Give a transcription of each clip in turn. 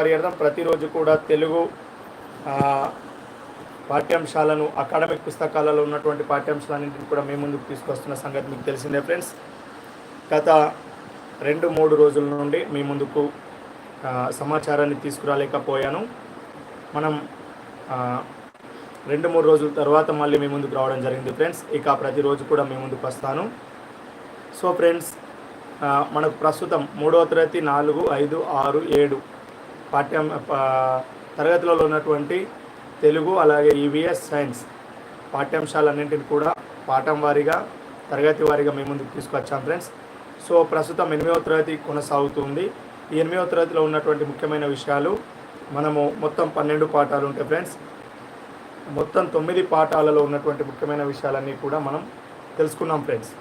పర్యటన ప్రతిరోజు కూడా తెలుగు పాఠ్యాంశాలను అకాడమిక్ పుస్తకాలలో ఉన్నటువంటి పాఠ్యాంశాలన్నింటిని కూడా మేము ముందుకు తీసుకొస్తున్న సంగతి మీకు తెలిసిందే ఫ్రెండ్స్. గత రెండు మూడు రోజుల నుండి మీ ముందుకు సమాచారాన్ని తీసుకురాలేకపోయాను. మనం రెండు మూడు రోజుల తర్వాత మళ్ళీ మీ ముందుకు రావడం జరిగింది ఫ్రెండ్స్. ఇక ప్రతిరోజు కూడా మీ ముందుకు వస్తాను. సో ఫ్రెండ్స్ మనకు ప్రస్తుతం మూడవ తరగతి నాలుగు ఐదు ఆరు ఏడు పాఠ్యం పా- ఉన్నటువంటి తెలుగు అలాగే ఈవీఎస్ సైన్స్ పాఠ్యాంశాలన్నింటిని కూడా పాఠం వారీగా తరగతి వారీగా మేము ముందుకు తీసుకొచ్చాం ఫ్రెండ్స్ సో ప్రస్తుతం ఎనిమిదవ తరగతి కొనసాగుతుంది ఈ ఎనిమిదవ తరగతిలో ఉన్నటువంటి ముఖ్యమైన విషయాలు మనము మొత్తం పన్నెండు పాఠాలు ఉంటాయి ఫ్రెండ్స్ మొత్తం తొమ్మిది పాఠాలలో ఉన్నటువంటి ముఖ్యమైన విషయాలన్నీ కూడా మనం తెలుసుకున్నాం ఫ్రెండ్స్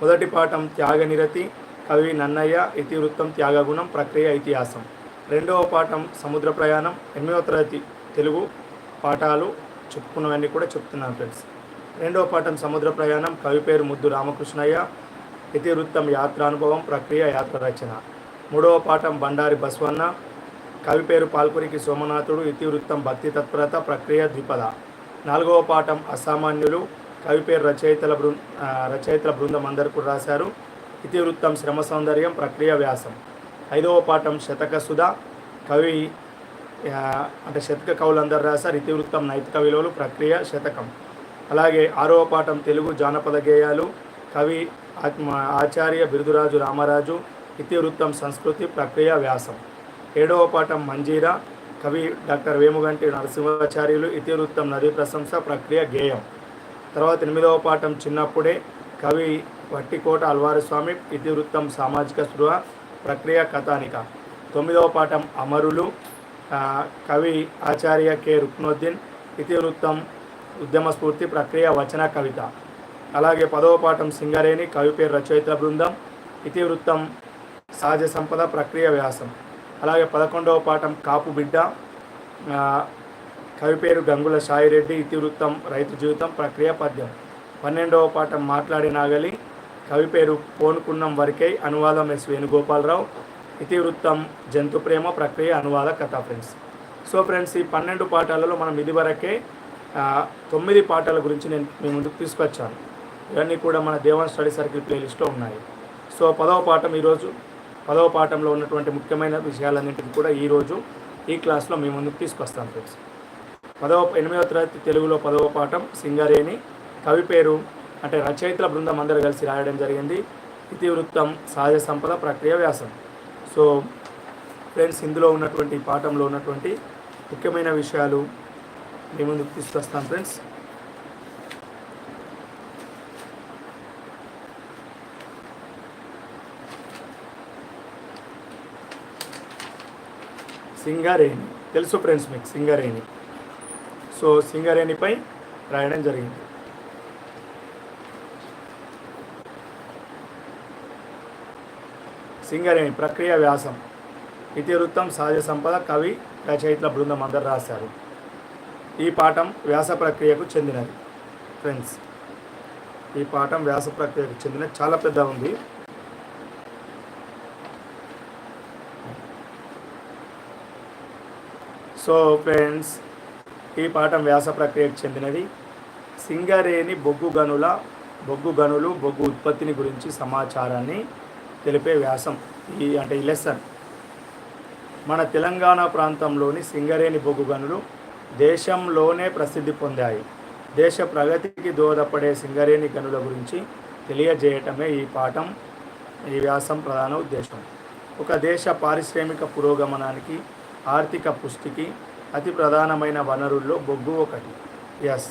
మొదటి పాఠం త్యాగనిరతి కవి నన్నయ్య ఇతివృత్తం త్యాగగుణం ప్రక్రియ ఇతిహాసం. రెండవ పాఠం సముద్ర ప్రయాణం. ఎనిమిదవ తరగతి తెలుగు పాఠాలు చెప్పుకున్నవన్నీ కూడా చెప్తున్నాను ఫ్రెండ్స్. రెండవ పాఠం సముద్ర ప్రయాణం. కవి పేరు ముద్దు రామకృష్ణయ్య. ఇతివృత్తం యాత్రానుభవం ప్రక్రియ యాత్ర రచన. మూడవ పాఠం బండారి బస్వన్న. కవి పేరు పాల్పురికి సోమనాథుడు. ఇతివృత్తం భక్తి తత్పరత ప్రక్రియ ద్విపద. నాలుగవ పాఠం అసామాన్యులు. కవి పేరు రచయితల బృ రచయితల బృందం అందరూ కూడా రాశారు. ఇతివృత్తం శ్రమ సౌందర్యం ప్రక్రియ వ్యాసం. ఐదవ పాఠం శతక సుధా కవి అంటే శతక కవులు అందరు రాశారు. ఇతివృత్తం నైతిక విలువలు ప్రక్రియ శతకం. అలాగే ఆరవ పాఠం తెలుగు జానపద గేయాలు కవి ఆత్మ ఆచార్య బిరుదురాజు రామరాజు ఇతివృత్తం సంస్కృతి ప్రక్రియ వ్యాసం. ఏడవ పాఠం మంజీరా కవి డాక్టర్ వేముగంటి నరసింహాచార్యులు ఇతివృత్తం నదీ ప్రశంస ప్రక్రియ గేయం. తర్వాత ఎనిమిదవ పాఠం చిన్నప్పుడే కవి వట్టికోట అల్వారస్వామి ఇతివృత్తం సామాజిక స్పృహ ప్రక్రియ కథానిక. తొమ్మిదవ పాఠం అమరులు. కవి ఆచార్య కె. రుక్నుద్దీన్ ఇతివృత్తం ఉద్యమ స్ఫూర్తి ప్రక్రియ వచన కవిత. అలాగే పదవ పాఠం సింగరేణి కవి పేరు రచయిత బృందం ఇతివృత్తం సహజ సంపద ప్రక్రియ వ్యాసం. అలాగే పదకొండవ పాఠం కాపు బిడ్డ కవి పేరు గంగుల సాయిరెడ్డి ఇతివృత్తం రైతు జీవితం ప్రక్రియ పద్యం. పన్నెండవ పాఠం మాట్లాడి నాగలి కవి పేరు పోనుకున్నం వరకై అనువాదం ఎస్. వేణుగోపాలరావు ఇతివృత్తం జంతు ప్రేమ ప్రక్రియ అనువాద కథ ఫ్రెండ్స్ సో ఫ్రెండ్స్ ఈ పన్నెండు పాఠాలలో మనం ఇదివరకే తొమ్మిది పాఠాల గురించి నేను మీ ముందుకు తీసుకొచ్చాను. ఇవన్నీ కూడా మన దేవన్ స్టడీ సర్కిల్ ప్లేలిస్ట్లో ఉన్నాయి. సో పదవ పాఠం ఈరోజు పదవ పాఠంలో ఉన్నటువంటి ముఖ్యమైన విషయాలన్నింటినీ కూడా ఈరోజు ఈ క్లాస్లో మీ ముందుకు తీసుకొస్తాను ఫ్రెండ్స్ పదవ ఎనిమిదవ తరగతి తెలుగులో పదవ పాఠం సింగరేణి కవి పేరు అంటే రచయితల బృందం అందరూ కలిసి రాయడం జరిగింది. ఇతివృత్తం సహజ సంపద ప్రక్రియ వ్యాసం. సో ఫ్రెండ్స్ ఇందులో ఉన్నటువంటి పాఠంలో ఉన్నటువంటి ముఖ్యమైన విషయాలు మీ ముందుకు తీసుకొస్తాను ఫ్రెండ్స్. సింగారేణి. తెలుసు ఫ్రెండ్స్ మీకు సింగారేణి. సో సింగారేణిపై రాయడం జరిగింది. సింగరేణి ప్రక్రియ వ్యాసం. ఇతివృత్తం సహజ సంపద కవి రచయితల బృందం అందరు రాశారు. ఈ పాఠం వ్యాస ప్రక్రియకు చెందినది. ఫ్రెండ్స్ ఈ పాఠం వ్యాస ప్రక్రియకు చెందినది చాలా పెద్ద ఉంది. సో ఫ్రెండ్స్ ఈ పాఠం వ్యాస ప్రక్రియకు చెందినది. సింగరేణి బొగ్గు గనుల బొగ్గు గనులు బొగ్గు ఉత్పత్తిని గురించి సమాచారాన్ని తెలిపే వ్యాసం ఈ అంటే ఈ లెసన్ మన తెలంగాణ ప్రాంతంలోని సింగరేణి బొగ్గు గనులు దేశంలోనే ప్రసిద్ధి పొందాయి. దేశ ప్రగతికి దోహదపడే సింగరేణి గనుల గురించి తెలియజేయటమే ఈ పాఠం ఈ వ్యాసం ప్రధాన ఉద్దేశం. ఒక దేశ పారిశ్రామిక పురోగమనానికి ఆర్థిక పుష్టికి అతి ప్రధానమైన వనరుల్లో బొగ్గు ఒకటి. ఎస్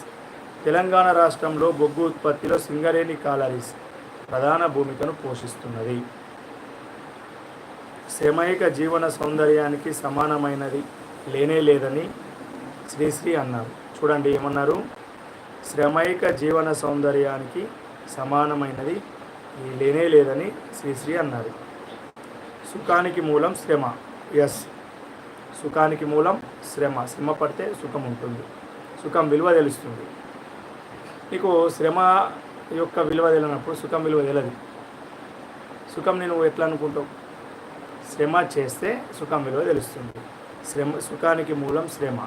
తెలంగాణ రాష్ట్రంలో బొగ్గు ఉత్పత్తిలో సింగరేణి కాలరీస్ ప్రధాన భూమికను పోషిస్తున్నది. శ్రమైక జీవన సౌందర్యానికి సమానమైనది లేనే లేదని శ్రీశ్రీ అన్నారు. చూడండి ఏమన్నారు? శ్రమైక జీవన సౌందర్యానికి సమానమైనది లేనే లేదని శ్రీశ్రీ అన్నారు. సుఖానికి మూలం శ్రమ. ఎస్ సుఖానికి మూలం శ్రమ. శ్రమ పడితే సుఖం ఉంటుంది. సుఖం విలువ తెలుస్తుంది. నీకు శ్రమ యొక్క విలువ తెలియనప్పుడు సుఖం విలువ తెలియదు. సుఖం నేను ఎట్లా అనుకుంటావు? శ్రమ చేస్తే సుఖం విలువ తెలుస్తుంది. శ్రమ సుఖానికి మూలం శ్రమ.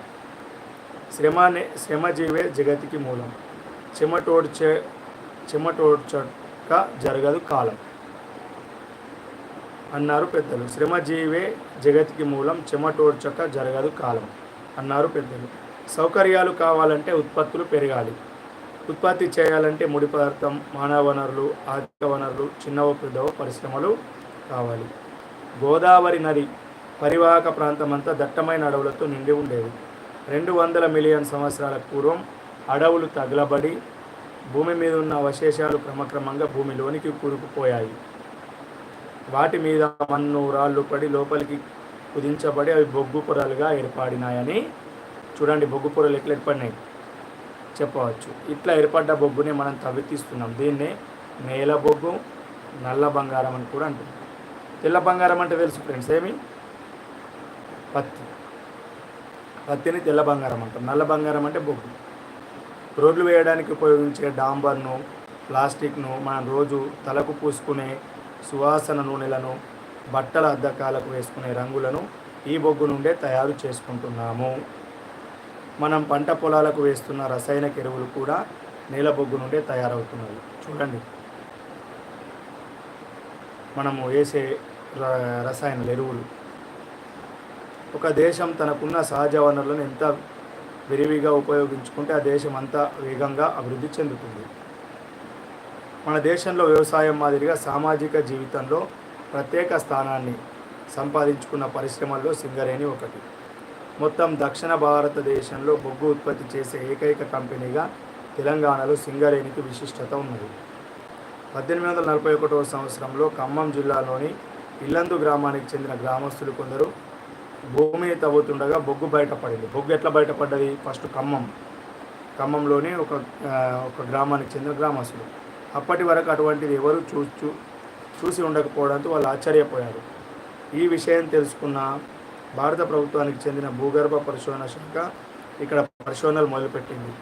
శ్రమనే శ్రమజీవే జగతికి మూలం. చెమటోడ్చే చెమటోడ్చక జరగదు కాలం. అన్నారు పెద్దలు. శ్రమజీవే జగతికి మూలం చెమటోడ్చక జరగదు కాలం. అన్నారు పెద్దలు. సౌకర్యాలు కావాలంటే ఉత్పత్తులు పెరగాలి. ఉత్పత్తి చేయాలంటే ముడి పదార్థం మానవ వనరులు ఆర్థిక వనరులు చిన్నవ పెద్దవ పరిశ్రమలు కావాలి. గోదావరి నది పరివాహక ప్రాంతమంతా దట్టమైన అడవులతో నిండి ఉండేది. రెండు వందల మిలియన్ సంవత్సరాల పూర్వం అడవులు తగలబడి భూమి మీద ఉన్న అవశేషాలు క్రమక్రమంగా భూమిలోనికి కూరుకుపోయాయి. వాటి మీద మన్ను రాళ్ళు పడి లోపలికి కుదించబడి అవి బొగ్గు పొరలుగా ఏర్పడినాయని చూడండి బొగ్గు పొరలు ఎట్లా ఏర్పడినాయి? చెప్పవచ్చు. ఇట్లా ఏర్పడ్డ బొగ్గుని మనం తవ్వి తీస్తున్నాం దీన్నే నేల బొగ్గు నల్ల బంగారం అని కూడా అంటుంది తెల్ల బంగారం అంటే తెలుసు ఫ్రెండ్స్ ఏమి? పత్తి. పత్తిని తెల్ల బంగారం అంటాం నల్ల బంగారం అంటే బొగ్గు. రోడ్లు వేయడానికి ఉపయోగించే డాంబర్ను ప్లాస్టిక్ను మనం రోజు తలకు పూసుకునే సువాసన నూనెలను బట్టల అద్దకాలకు వేసుకునే రంగులను ఈ బొగ్గు నుండే తయారు చేసుకుంటున్నాము. మనం పంట పొలాలకు వేస్తున్న రసాయనిక ఎరువులు కూడా నీల బొగ్గు నుండే తయారవుతున్నాయి చూడండి. మనము వేసే ర- రసాయన ఎరువులు. ఒక దేశం తనకున్న సహజ వనరులను ఎంత విరివిగా ఉపయోగించుకుంటే ఆ దేశం అంతా వేగంగా అభివృద్ధి చెందుతుంది. మన దేశంలో వ్యవసాయం మాదిరిగా సామాజిక జీవితంలో ప్రత్యేక స్థానాన్ని సంపాదించుకున్న పరిశ్రమల్లో సింగరేణి ఒకటి. మొత్తం దక్షిణ భారతదేశంలో బొగ్గు ఉత్పత్తి చేసే ఏకైక కంపెనీగా తెలంగాణలో సింగరేణికి విశిష్టత ఉన్నది. పద్దెనిమిది వందల నలభై ఒకటవ సంవత్సరంలో ఖమ్మం జిల్లాలోని ఇల్లందు గ్రామానికి చెందిన గ్రామస్తులు కొందరు భూమి తవ్వుతుండగా బొగ్గు బయటపడింది. బొగ్గు ఎట్లా బయటపడ్డది? ఫస్ట్ ఖమ్మం. ఖమ్మంలోని ఒక ఒక గ్రామానికి చెందిన గ్రామస్తులు. అప్పటి వరకు అటువంటిది ఎవరు చూచు చూసి ఉండకపోవడంతో వాళ్ళు ఆశ్చర్యపోయారు. ఈ విషయం తెలుసుకున్న భారత ప్రభుత్వానికి చెందిన భూగర్భ పరిశోధన శాఖ ఇక్కడ పరిశోధనలు మొదలుపెట్టింది.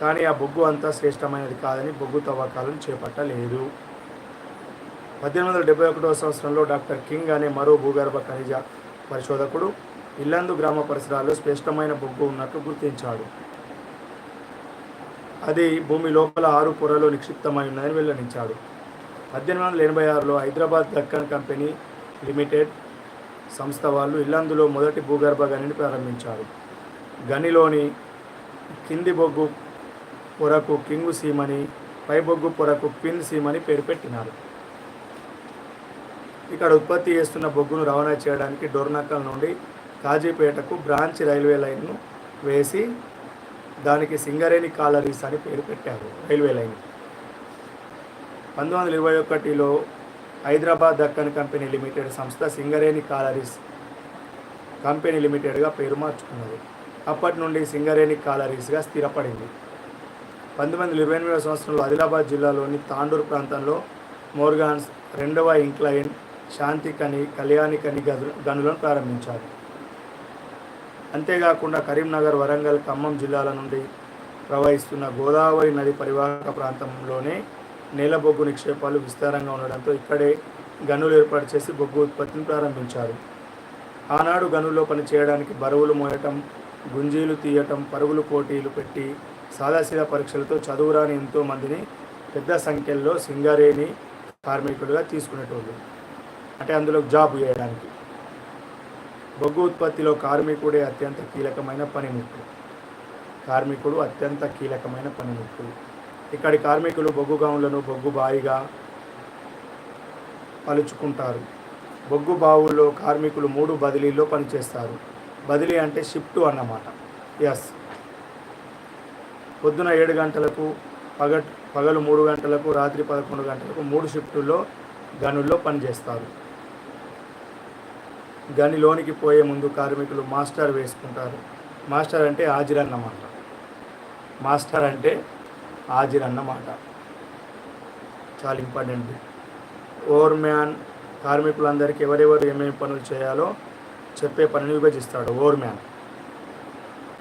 కానీ ఆ బొగ్గు అంతా శ్రేష్టమైనది కాదని బొగ్గు తవ్వకాలను చేపట్టలేదు. పద్దెనిమిది వందల డెబ్బై ఒకటవ సంవత్సరంలో డాక్టర్ కింగ్ అనే మరో భూగర్భ ఖనిజ పరిశోధకుడు ఇల్లందు గ్రామ పరిసరాల్లో శ్రేష్టమైన బొగ్గు ఉన్నట్లు గుర్తించాడు. అది భూమి లోపల ఆరు పొరలో నిక్షిప్తమై ఉన్నదని వెల్లడించాడు. పద్దెనిమిది వందల ఎనభై ఆరులో హైదరాబాద్ దక్కన్ కంపెనీ లిమిటెడ్ సంస్థ వాళ్ళు ఇల్లందులో మొదటి భూగర్భ గనిని ప్రారంభించారు. గనిలోని కింది బొగ్గు పొరకు కింగు సీమని పై బొగ్గు పొరకు పిన్ సీమని పేరు పెట్టినారు. ఇక్కడ ఉత్పత్తి చేస్తున్న బొగ్గును రవాణా చేయడానికి డోర్నకల్ నుండి కాజీపేటకు బ్రాంచ్ రైల్వే లైన్ను వేసి దానికి సింగరేణి కాలరీస్ అని పేరు పెట్టారు రైల్వే లైన్. పంతొమ్మిది వందల ఇరవై ఒకటిలో హైదరాబాద్ దక్కన్ కంపెనీ లిమిటెడ్ సంస్థ సింగరేణి కాలరీస్ కంపెనీ లిమిటెడ్గా పేరు మార్చుకున్నది. అప్పటి నుండి సింగరేణి కాలరీస్గా స్థిరపడింది. పంతొమ్మిది వందల ఇరవై ఎనిమిదవ సంవత్సరంలో ఆదిలాబాద్ జిల్లాలోని తాండూరు ప్రాంతంలో మోర్గాన్స్ రెండవ ఇంక్లైన్ శాంతి కళ్యాణికని కళ్యాణి గదు గనులను ప్రారంభించారు. అంతేకాకుండా కరీంనగర్ వరంగల్ ఖమ్మం జిల్లాల నుండి ప్రవహిస్తున్న గోదావరి నది పరివాహక ప్రాంతంలోనే నేల బొగ్గు నిక్షేపాలు విస్తారంగా ఉండడంతో ఇక్కడే గనులు ఏర్పాటు చేసి బొగ్గు ఉత్పత్తిని ప్రారంభించారు. ఆనాడు గనుల్లో పనిచేయడానికి బరువులు మోయటం గుంజీలు తీయటం పరుగులు పోటీలు పెట్టి సాదాశీల పరీక్షలతో చదువురాని ఎంతోమందిని పెద్ద సంఖ్యలో సింగరేణి కార్మికులుగా తీసుకునేటోళ్ళు. అంటే అందులో జాబ్ చేయడానికి. బొగ్గు ఉత్పత్తిలో కార్మికుడే అత్యంత కీలకమైన పనిముట్టు. కార్మికుడు అత్యంత కీలకమైన పనిముట్టు. ఇక్కడి కార్మికులు బొగ్గు గౌన్లను బొగ్గు బాయిగా పలుచుకుంటారు. బొగ్గు బావుల్లో కార్మికులు మూడు బదిలీల్లో పనిచేస్తారు. బదిలీ అంటే షిఫ్ట్ అన్నమాట. ఎస్. పొద్దున ఏడు గంటలకు పగ పగలు మూడు గంటలకు రాత్రి పదకొండు గంటలకు మూడు షిఫ్టుల్లో గనుల్లో పనిచేస్తారు. గనిలోనికి పోయే ముందు కార్మికులు మాస్టర్ వేసుకుంటారు. మాస్టర్ అంటే హాజరన్నమాట. మాస్టర్ అంటే హాజరన్నమాట. చాలా ఇంపార్టెంట్. ఓవర్ మ్యాన్ కార్మికులందరికీ ఎవరెవరు ఏమేమి పనులు చేయాలో చెప్పే పనిని విభజిస్తాడు ఓవర్ మ్యాన్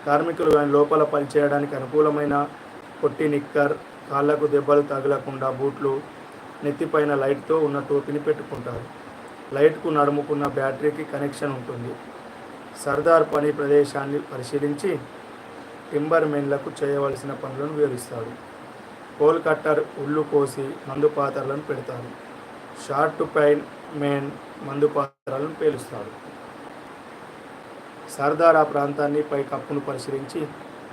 కార్మికులు దాని లోపల పనిచేయడానికి అనుకూలమైన పొట్టి నిక్కర్ కాళ్ళకు దెబ్బలు తగలకుండా బూట్లు నెత్తిపైన లైట్తో ఉన్న టోపీని పెట్టుకుంటారు. లైట్కు నడుముకున్న బ్యాటరీకి కనెక్షన్ ఉంటుంది. సర్దార్ పని ప్రదేశాన్ని పరిశీలించి టింబర్ మెన్లకు చేయవలసిన పనులను వివరిస్తాడు. పోల్ కట్టర్ ఉల్లు కోసి మందు పాత్రలను పెడతాడు. షార్ట్ పైన్ మెయిన్ మందు పాత్రలను పేలుస్తాడు. సర్దార్ ఆ ప్రాంతాన్ని పైకప్పును పరిశీలించి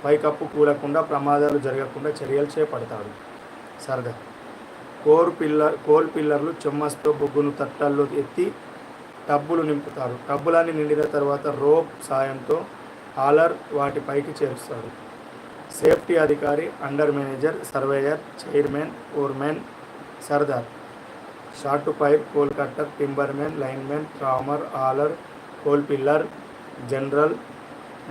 పైకప్పు కూలకుండా ప్రమాదాలు జరగకుండా చర్యలు చేపడతాడు. సర్దార్ కోర్ పిల్లర్ కోల్ పిల్లర్లు చెమ్మస్తో బొగ్గును తట్టల్లో ఎత్తి టబ్బులు నింపుతారు. టబ్బులన్నీ నిండిన తర్వాత రోప్ సాయంతో హాలర్ వాటి పైకి చేరుస్తాడు. సేఫ్టీ అధికారి under manager surveyor chairman foreman sardar. Short pipe coal cutter timbermen linemen trammer hauler coal pillar general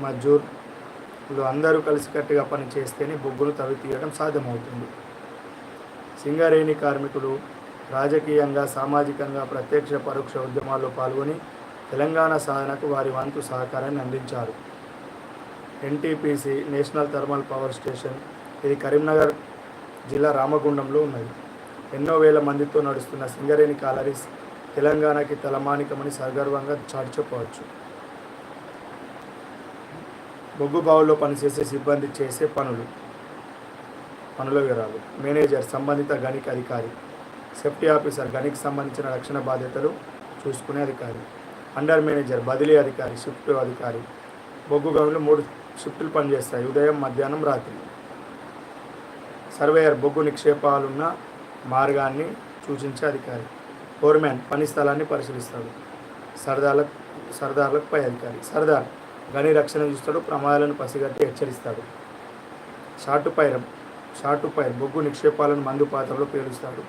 మజూర్లు అందరూ కలిసికట్టుగా పనిచేస్తేనే బొగ్గును తవ్వి తీయడం సాధ్యమవుతుంది. సింగరేణి కార్మికులు రాజకీయంగా సామాజికంగా ప్రత్యక్ష పరోక్ష ఉద్యమాల్లో పాల్గొని తెలంగాణ సాధనకు వారి వంతు సహకారాన్ని అందించారు. NTPC national thermal power station ఇది కరీంనగర్ జిల్లా రామగుండంలో ఉన్నది. ఎన్నో వేల మందితో నడుస్తున్న సింగరేణి కాలరీస్ తెలంగాణకి తలమానికమని సగర్వంగా చాటి చెప్పవచ్చు. బొగ్గు బావుల్లో పనిచేసే సిబ్బంది చేసే పనులు. పనుల వివరాలు మేనేజర్ సంబంధిత గణిక అధికారి సేఫ్టీ ఆఫీసర్ గణికి సంబంధించిన రక్షణ బాధ్యతలు చూసుకునే అధికారి అండర్ మేనేజర్ బదిలీ అధికారి షిఫ్ట్ అధికారి. బొగ్గు గనులు మూడు షిఫ్టులు పనిచేస్తాయి. ఉదయం మధ్యాహ్నం రాత్రి. సర్వేయర్ బొగ్గు నిక్షేపాలున్న మార్గాన్ని సూచించే అధికారి. ఫోర్మ్యాన్ పని స్థలాన్ని పరిశీలిస్తాడు. సర్దార్లకు సర్దార్లకు పై అధికారి. సర్దార్ గని రక్షణ చూస్తాడు ప్రమాదాలను పసిగట్టి హెచ్చరిస్తాడు. షార్ట్ పైరం షార్ట్ బొగ్గు నిక్షేపాలను మందు పాత్రలో పేలుస్తాడు.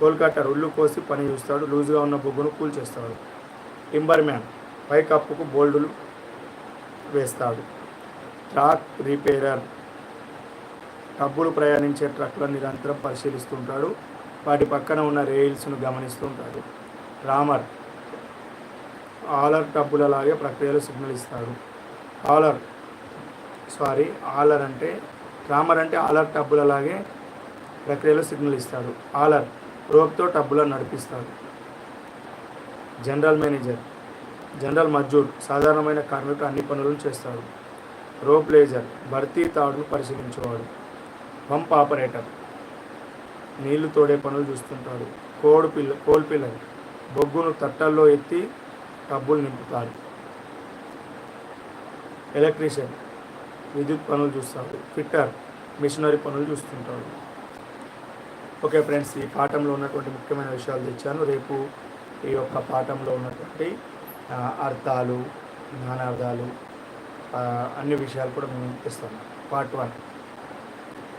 కోల్కట్టర్ ఉల్లు కోసి పని చూస్తాడు. లూజుగా ఉన్న బొగ్గును కూల్చేస్తాడు టింబర్ మ్యాన్ పై కప్పుకు బోల్డులు వేస్తాడు. ట్రాక్ రిపేరర్ టబ్బులు ప్రయాణించే ట్రక్కులను నిరంతరం పరిశీలిస్తుంటాడు. వాటి పక్కన ఉన్న రైల్స్ను గమనిస్తుంటాడు. రామర్ ఆలర్ టబ్బులలాగే ప్రక్రియలో సిగ్నల్ ఇస్తాడు. ఆలర్ సారీ ఆలర్ అంటే రామర్ అంటే ఆలర్ టబ్బులలాగే ప్రక్రియలో సిగ్నల్ ఇస్తాడు ఆలర్ రోప్తో టబ్బులను నడిపిస్తాడు జనరల్ మేనేజర్ జనరల్ మజ్జూర్ సాధారణమైన కార్మికుడు అన్ని పనులను చేస్తాడు రోప్ లేజర్ భర్తీ తాడును పరిశీలించేవాడు. పంప్ ఆపరేటర్ నీళ్ళు తోడే పనులు చూస్తుంటాడు. కోడ్ పిల్ల కోల్ పిల్లర్ బొగ్గును తట్టల్లో ఎత్తి టబ్బులు నింపుతాడు. ఎలక్ట్రీషియన్ విద్యుత్ పనులు చూస్తారు ఫిట్టర్ మిషనరీ పనులు చూస్తుంటారు. ఓకే ఫ్రెండ్స్ ఈ పాఠంలో ఉన్నటువంటి ముఖ్యమైన విషయాలు తెచ్చాను. రేపు ఈ యొక్క పాఠంలో ఉన్నటువంటి అర్థాలు జ్ఞానార్థాలు అన్ని విషయాలు కూడా మేము ఇస్తాము పార్ట్ వన్.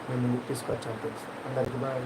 మేము తీసుకొచ్చాము ఫ్రెండ్స్ అందరికీ బాయ్.